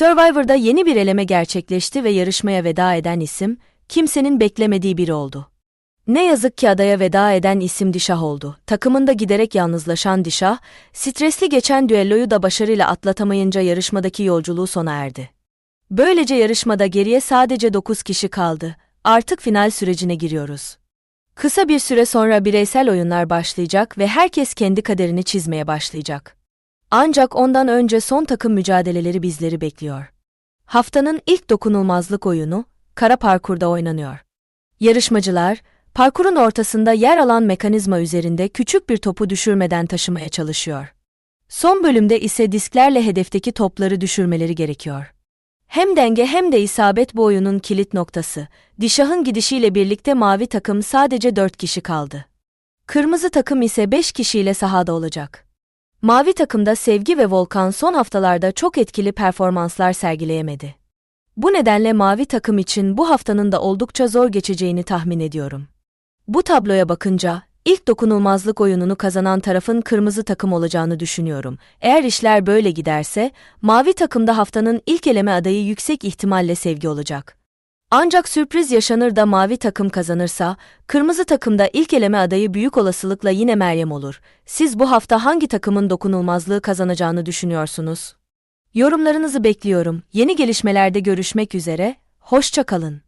Survivor'da yeni bir eleme gerçekleşti ve yarışmaya veda eden isim, kimsenin beklemediği biri oldu. Ne yazık ki adaya veda eden isim Dişah oldu. Takımında giderek yalnızlaşan Dişah, stresli geçen düelloyu da başarıyla atlatamayınca yarışmadaki yolculuğu sona erdi. Böylece yarışmada geriye sadece 9 kişi kaldı. Artık final sürecine giriyoruz. Kısa bir süre sonra bireysel oyunlar başlayacak ve herkes kendi kaderini çizmeye başlayacak. Ancak ondan önce son takım mücadeleleri bizleri bekliyor. Haftanın ilk dokunulmazlık oyunu, kara parkurda oynanıyor. Yarışmacılar, parkurun ortasında yer alan mekanizma üzerinde küçük bir topu düşürmeden taşımaya çalışıyor. Son bölümde ise disklerle hedefteki topları düşürmeleri gerekiyor. Hem denge hem de isabet bu oyunun kilit noktası. Dişah'ın gidişiyle birlikte mavi takım sadece 4 kişi kaldı. Kırmızı takım ise 5 kişiyle sahada olacak. Mavi takımda Sevgi ve Volkan son haftalarda çok etkili performanslar sergileyemedi. Bu nedenle mavi takım için bu haftanın da oldukça zor geçeceğini tahmin ediyorum. Bu tabloya bakınca ilk dokunulmazlık oyununu kazanan tarafın kırmızı takım olacağını düşünüyorum. Eğer işler böyle giderse mavi takımda haftanın ilk eleme adayı yüksek ihtimalle Sevgi olacak. Ancak sürpriz yaşanır da mavi takım kazanırsa, kırmızı takımda ilk eleme adayı büyük olasılıkla yine Meryem olur. Siz bu hafta hangi takımın dokunulmazlığı kazanacağını düşünüyorsunuz? Yorumlarınızı bekliyorum. Yeni gelişmelerde görüşmek üzere, hoşça kalın.